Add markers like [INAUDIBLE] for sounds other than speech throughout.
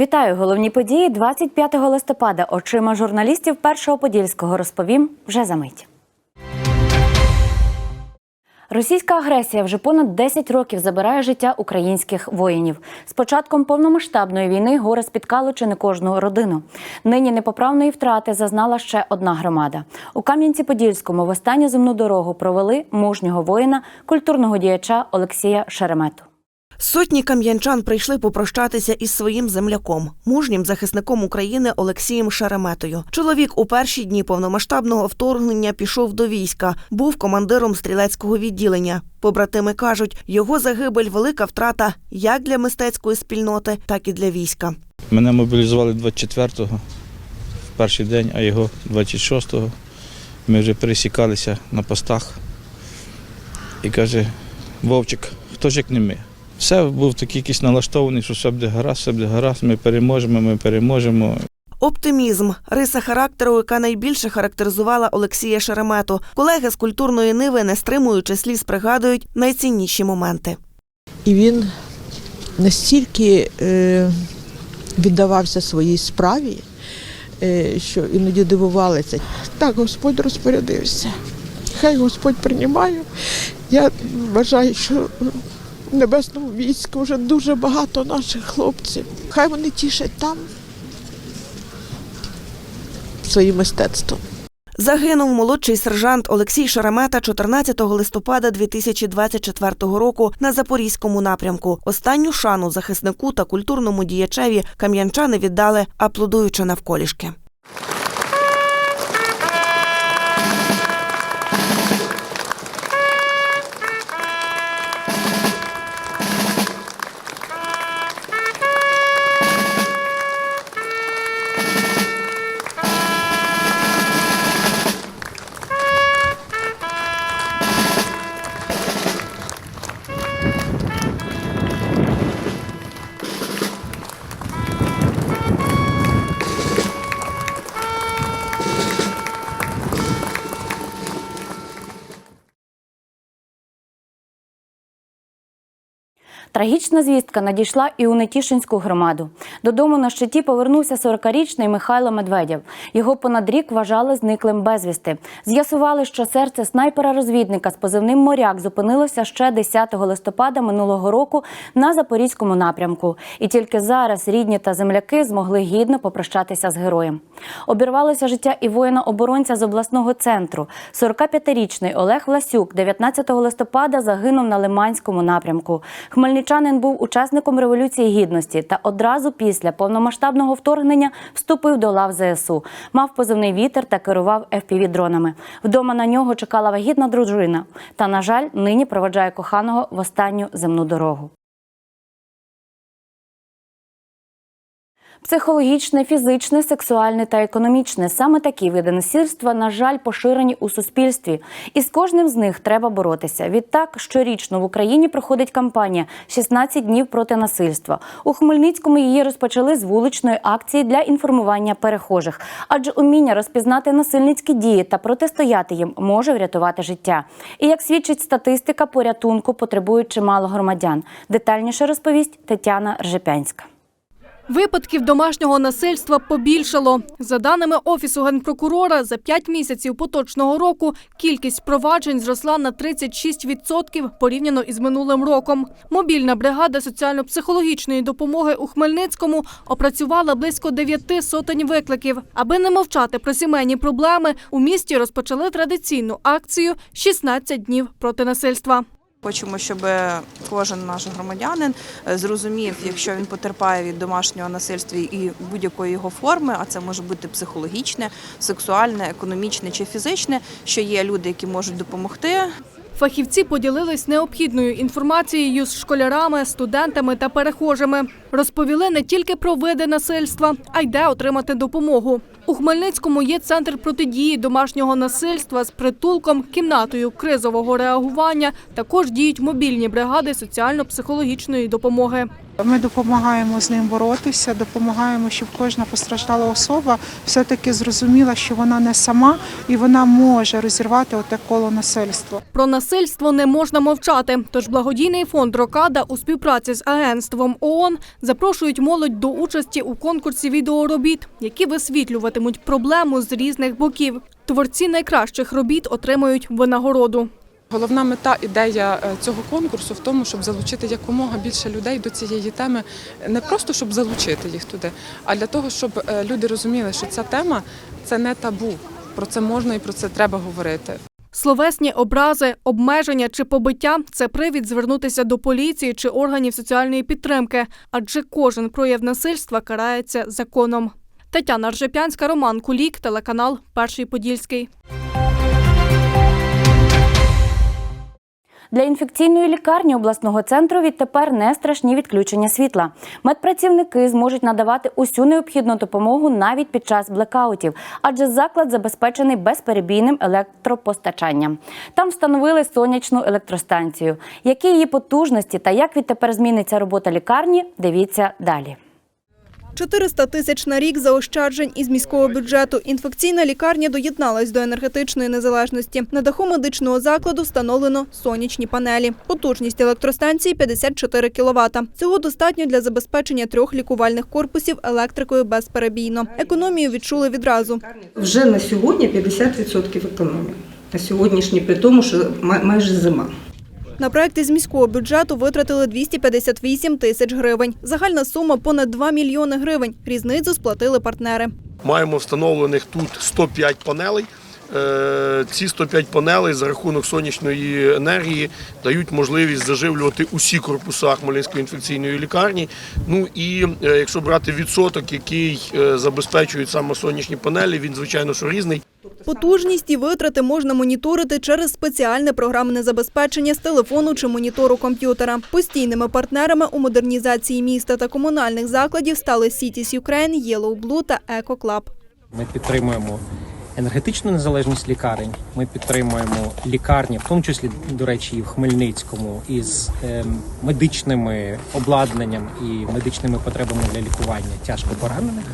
Вітаю! Головні події 25 листопада. Очима журналістів Першого Подільського розповім вже за мить. Російська агресія вже понад 10 років забирає життя українських воїнів. З початком повномасштабної війни горе спіткало чи не кожну родину. Нині непоправної втрати зазнала ще одна громада. У Кам'янці-Подільському в останню земну дорогу провели мужнього воїна, культурного діяча Олексія Шеремету. Сотні кам'янчан прийшли попрощатися із своїм земляком, мужнім захисником України Олексієм Шереметою. Чоловік у перші дні повномасштабного вторгнення пішов до війська, був командиром стрілецького відділення. Побратими кажуть, його загибель велика втрата як для мистецької спільноти, так і для війська. Мене мобілізували 24-го, в перший день, а його 26-го. Ми вже пересікалися на постах. І каже, Вовчик, хто ж як не ми? Все був такий якийсь налаштований, що все буде гаразд, все буде гаразд, ми переможемо, ми переможемо. Оптимізм риса характеру, яка найбільше характеризувала Олексія Шеремету. Колеги з культурної ниви, не стримуючи сліз, пригадують найцінніші моменти. І він настільки е, віддавався своїй справі, е, що іноді дивувалися. Так, Господь розпорядився. Хай Господь приймає. Я вважаю, що в небесному війську вже дуже багато наших хлопців. Хай вони тішать там своїм мистецтвом. Загинув молодший сержант Олексій Шеремета 14 листопада 2024 року на запорізькому напрямку. Останню шану захиснику та культурному діячеві кам'янчани віддали, аплодуючи навколішки. Трагічна звістка надійшла і у Нетішинську громаду. Додому на щиті повернувся 40-річний Михайло Медведєв. Його понад рік вважали зниклим безвісти. З'ясували, що серце снайпера-розвідника з позивним моряк зупинилося ще 10 листопада минулого року на запорізькому напрямку. І тільки зараз рідні та земляки змогли гідно попрощатися з героєм. Обірвалося життя і воїна-оборонця з обласного центру. 45-річний Олег Власюк 19 листопада загинув на Лиманському напрямку. Хмельничанин був учасником Революції Гідності та одразу після повномасштабного вторгнення вступив до лав ЗСУ. Мав позивний вітер та керував FPV-дронами. Вдома на нього чекала вагітна дружина. Та, на жаль, нині проведжає коханого в останню земну дорогу. Психологічне, фізичне, сексуальне та економічне саме такі види насильства, на жаль, поширені у суспільстві, і з кожним з них треба боротися. Відтак, щорічно в Україні проходить кампанія «16 днів проти насильства. У Хмельницькому її розпочали з вуличної акції для інформування перехожих, адже уміння розпізнати насильницькі дії та протистояти їм може врятувати життя. І як свідчить статистика, порятунку потребують чимало громадян. Детальніше розповість Тетяна Ржепянська. Випадків домашнього насильства побільшало. За даними Офісу генпрокурора, за 5 місяців поточного року кількість проваджень зросла на 36% порівняно із минулим роком. Мобільна бригада соціально-психологічної допомоги у Хмельницькому опрацювала близько 9 сотень викликів. Аби не мовчати про сімейні проблеми, у місті розпочали традиційну акцію «16 днів проти насильства». Хочемо, щоб кожен наш громадянин е, зрозумів, якщо він потерпає від домашнього насильства і будь-якої його форми, а це може бути психологічне, сексуальне, економічне чи фізичне, що є люди, які можуть допомогти. Фахівці поділились необхідною інформацією з школярами, студентами та перехожими. Розповіли не тільки про види насильства, а й де отримати допомогу. У Хмельницькому є центр протидії домашнього насильства з притулком, кімнатою кризового реагування. Також діють мобільні бригади соціально-психологічної допомоги. Ми допомагаємо з ним боротися, допомагаємо, щоб кожна постраждала особа все-таки зрозуміла, що вона не сама і вона може розірвати оте коло насильства. Про насильство не можна мовчати. Тож благодійний фонд Рокада у співпраці з агентством ООН запрошують молодь до участі у конкурсі відеоробіт, які висвітлюватимуть проблему з різних боків. Творці найкращих робіт отримають винагороду. Головна мета ідея е, цього конкурсу в тому, щоб залучити якомога більше людей до цієї теми, не просто щоб залучити їх туди, а для того, щоб е, люди розуміли, що ця тема це не табу. Про це можна і про це треба говорити. Словесні образи, обмеження чи побиття це привід звернутися до поліції чи органів соціальної підтримки, адже кожен прояв насильства карається законом. Тетяна Ржепянська, Роман Кулік, телеканал Перший Подільський. Для інфекційної лікарні обласного центру відтепер не страшні відключення світла. Медпрацівники зможуть надавати усю необхідну допомогу навіть під час блекаутів, адже заклад забезпечений безперебійним електропостачанням. Там встановили сонячну електростанцію. Які її потужності та як відтепер зміниться робота лікарні, дивіться далі. 400 тисяч на рік заощаджень із міського бюджету. Інфекційна лікарня доєдналась до енергетичної незалежності. На даху медичного закладу встановлено сонячні панелі. Потужність електростанції 54 кВт. Цього достатньо для забезпечення трьох лікувальних корпусів електрикою безперебійно. Економію відчули відразу. Вже на сьогодні 50% економії. На сьогоднішній, при тому, що май- майже зима. На проекти з міського бюджету витратили 258 тисяч гривень. Загальна сума понад 2 мільйони гривень. Різницю сплатили партнери. Маємо встановлених тут 105 панелей. Е, Ці 105 панелей за рахунок сонячної енергії дають можливість заживлювати усі корпуса Хмельницької інфекційної лікарні. Ну і е, якщо брати відсоток, який е, забезпечують саме сонячні панелі, він звичайно що різний. Потужність і витрати можна моніторити через спеціальне програмне забезпечення з телефону чи монітору комп'ютера. Постійними партнерами у модернізації міста та комунальних закладів стали Cities Ukraine, Yellow Blue та Eco Club. Ми підтримуємо енергетичну незалежність лікарень. Ми підтримуємо лікарні, в тому числі, до речі, і в Хмельницькому, із ем, медичними обладнанням і медичними потребами для лікування тяжко поранених.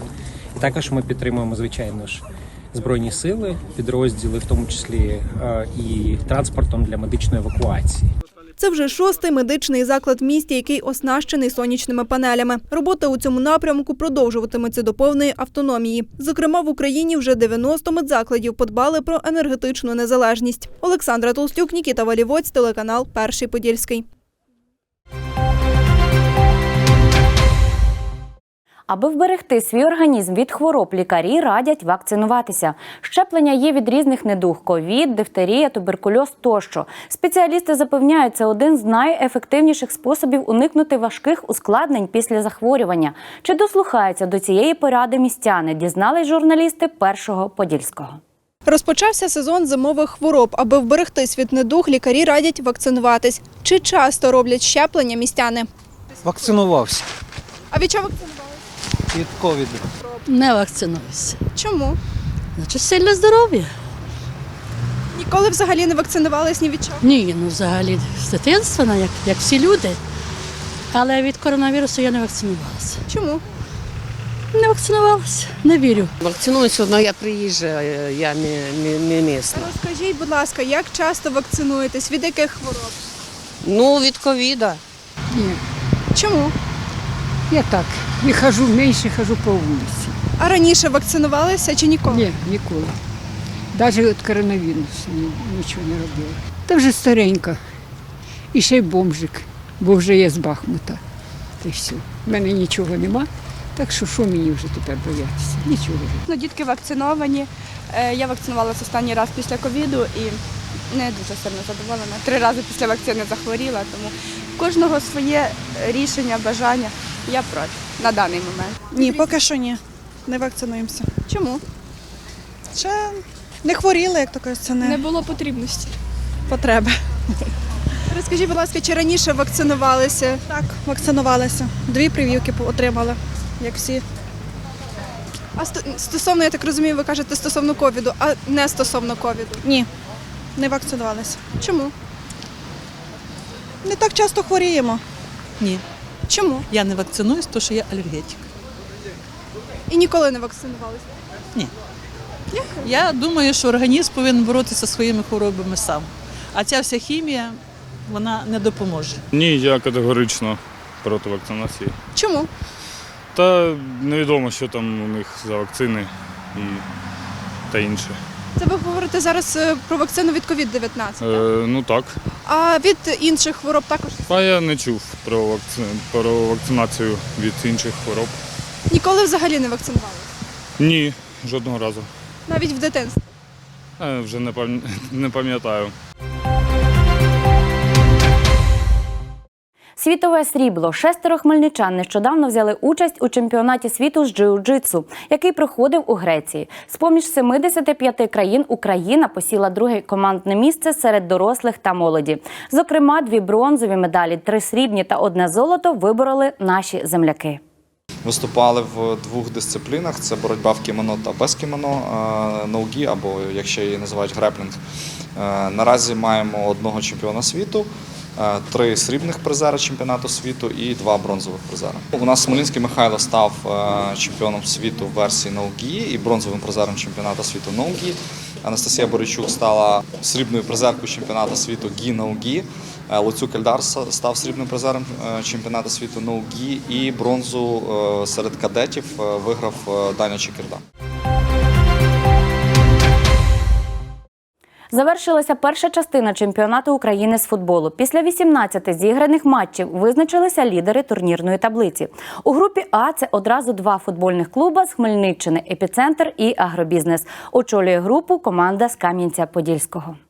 І також ми підтримуємо, звичайно ж, збройні сили, підрозділи, в тому числі е, і транспортом для медичної евакуації. Це вже шостий медичний заклад в місті, який оснащений сонячними панелями. Робота у цьому напрямку продовжуватиметься до повної автономії. Зокрема, в Україні вже 90 медзакладів подбали про енергетичну незалежність. Олександра Толстюк, Нікіта Валівоць, телеканал Перший Подільський. Аби вберегти свій організм від хвороб, лікарі радять вакцинуватися. Щеплення є від різних недуг: ковід, дифтерія, туберкульоз тощо. Спеціалісти запевняють, це один з найефективніших способів уникнути важких ускладнень після захворювання. Чи дослухаються до цієї поради містяни? Дізнались журналісти першого подільського. Розпочався сезон зимових хвороб. Аби вберегтись від недуг, лікарі радять вакцинуватись. Чи часто роблять щеплення містяни? Вакцинувався А від чого вакцинувалися? Від ковіду. Не вакцинуюся. Чому? Значить, сильне здоров'я. Ніколи взагалі не вакцинувались ні від чого. Ні, ну взагалі з дитинства, як, як всі люди. Але від коронавірусу я не вакцинувалася. Чому? Не вакцинувалася, не вірю. Вакцинуюся, але я приїжджа, я не, не, не місна. Розкажіть, будь ласка, як часто вакцинуєтесь? Від яких хвороб? Ну, від ковіда. Чому? Я так. І хожу менше, хожу по вулиці. А раніше вакцинувалися чи ніколи? Ні, ніколи. Навіть від коронавірусу нічого не робила. Та вже старенька. І ще й бомжик, бо вже є з Бахмута. Та й все. У мене нічого нема. Так що що мені вже тепер боятися? Нічого. Ну, дітки вакциновані. Е, Я вакцинувалася останній раз після ковіду і не дуже сильно задоволена. Три рази після вакцини захворіла, тому кожного своє рішення, бажання. Я проти на даний момент. Ні, поки що ні. Не вакцинуємося. Чому? Ще не хворіли, як то кажуть, це не, було потрібності. потреба. Розкажіть, будь ласка, чи раніше вакцинувалися? Так, вакцинувалися. Дві прививки отримали, як всі. А сто- стосовно, я так розумію, ви кажете стосовно ковіду, а не стосовно ковіду. Ні, не вакцинувалися. Чому? Не так часто хворіємо. Ні. Чому? Я не вакцинуюсь, тому що я алергетик. І ніколи не вакцинувалися. Ні. Я думаю, що організм повинен боротися зі своїми хворобами сам. А ця вся хімія вона не допоможе. Ні, я категорично проти вакцинації. Чому? Та невідомо, що там у них за вакцини і та інше. Це ви говорите зараз е, про вакцину від COVID-19. Е, ну так. А від інших хвороб також А я не чув про, вакци... про вакцинацію від інших хвороб. ніколи взагалі не вакцинували? Ні, жодного разу. Навіть в дитинстві. Е, вже не, пам... [LAUGHS] не пам'ятаю. Світове срібло. Шестеро хмельничан нещодавно взяли участь у чемпіонаті світу з джиу-джитсу, який проходив у Греції. З поміж 75 країн Україна посіла друге командне місце серед дорослих та молоді. Зокрема, дві бронзові медалі, три срібні та одне золото вибороли наші земляки. Виступали в двох дисциплінах: це боротьба в кімоно та без кімоно, е, ноугі, або як ще її називають греплінг. Е, Наразі маємо одного чемпіона світу, три срібних призера чемпіонату світу і два бронзових призера. У нас Смолінський Михайло став е, чемпіоном світу в версії ноугі і бронзовим призером чемпіонату світу ноугі. Анастасія Боричук стала срібною призеркою чемпіонату світу гі ноугі. Е, Луцюк Ельдар став срібним призером е, чемпіонату світу ноугі і бронзу е, серед кадетів е, виграв е, Даня Чекірда. Завершилася перша частина чемпіонату України з футболу. Після 18 зіграних матчів визначилися лідери турнірної таблиці. У групі А це одразу два футбольних клуба з Хмельниччини Епіцентр і Агробізнес. Очолює групу команда з Кам'янця-Подільського.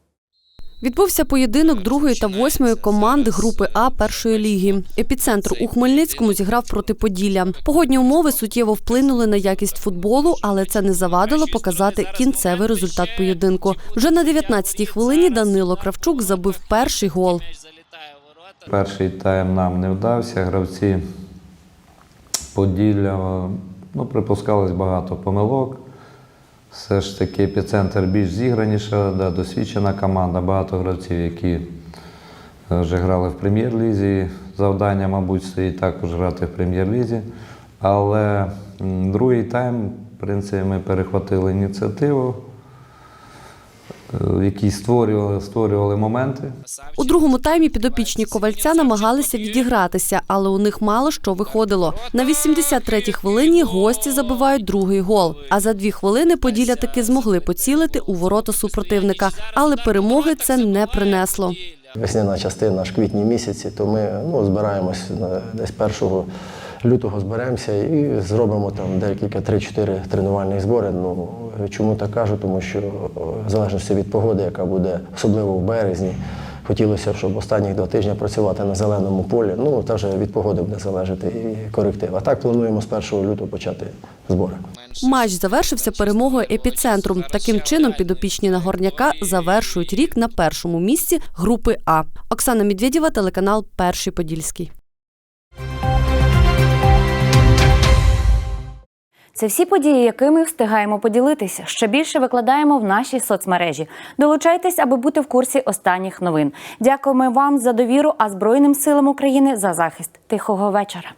Відбувся поєдинок другої та восьмої команди групи А першої ліги. Епіцентр у Хмельницькому зіграв проти Поділля. Погодні умови суттєво вплинули на якість футболу, але це не завадило показати кінцевий результат поєдинку. Вже на 19-й хвилині Данило Кравчук забив перший гол. Перший тайм нам не вдався. Гравці Поділля ну, припускалось багато помилок. Все ж таки епіцентр більш зіграніша, да, досвідчена команда, багато гравців, які е, вже грали в прем'єр-лізі. Завдання, мабуть, стоїть також грати в прем'єр-лізі. Але другий тайм, в принципі, ми перехватили ініціативу, які створювали, створювали моменти. У другому таймі підопічні ковальця намагалися відігратися, але у них мало що виходило. На 83-й хвилині гості забивають другий гол. А за дві хвилини Поділля таки змогли поцілити у ворота супротивника, але перемоги це не принесло. Весняна частина аж квітні місяці, то ми ну, збираємось на- десь 1 лютого зберемося і зробимо там декілька 3-4 тренувальних збори. Ну, чому так кажу? Тому що о, в залежності від погоди, яка буде особливо в березні, хотілося б, щоб останні два тижні працювати на зеленому полі. Ну, та вже від погоди буде залежати і коректив. А так плануємо з 1 лютого почати збори. Матч завершився перемогою епіцентру. Таким чином, підопічні Нагорняка завершують рік на першому місці групи А. Оксана Медведєва, телеканал Перший Подільський. Це всі події, якими встигаємо поділитися. Ще більше викладаємо в нашій соцмережі. Долучайтесь, аби бути в курсі останніх новин. Дякуємо вам за довіру, а Збройним силам України за захист. Тихого вечора.